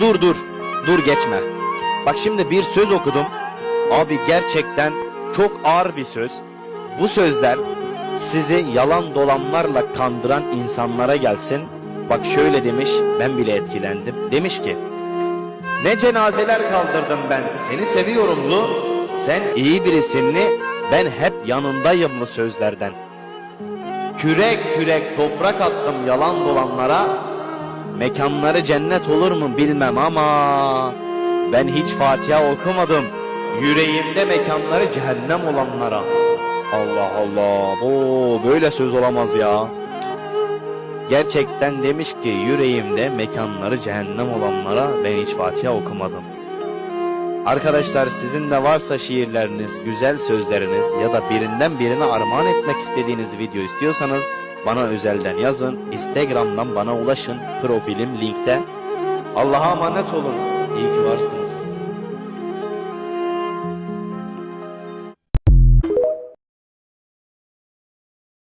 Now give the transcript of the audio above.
Dur dur. Dur geçme. Bak şimdi bir söz okudum. Abi gerçekten çok ağır bir söz. Bu sözler sizi yalan dolanlarla kandıran insanlara gelsin. Bak şöyle demiş, ben bile etkilendim. Demiş ki, ne cenazeler kaldırdım ben, seni seviyorumlu, sen iyi birisinli, ben hep yanındayımlı sözlerden. Kürek kürek toprak attım yalan dolanlara, mekanları cennet olur mu bilmem ama ben hiç Fatiha okumadım. Yüreğimde mekanları cehennem olanlara. Allah Allah. Oo böyle söz olamaz ya. Gerçekten demiş ki yüreğimde mekanları cehennem olanlara ben hiç Fatiha okumadım. Arkadaşlar sizin de varsa şiirleriniz, güzel sözleriniz ya da birinden birine armağan etmek istediğiniz video istiyorsanız bana özelden yazın. Instagram'dan bana ulaşın. Profilim linkte. Allah'a emanet olun. İyi ki varsınız.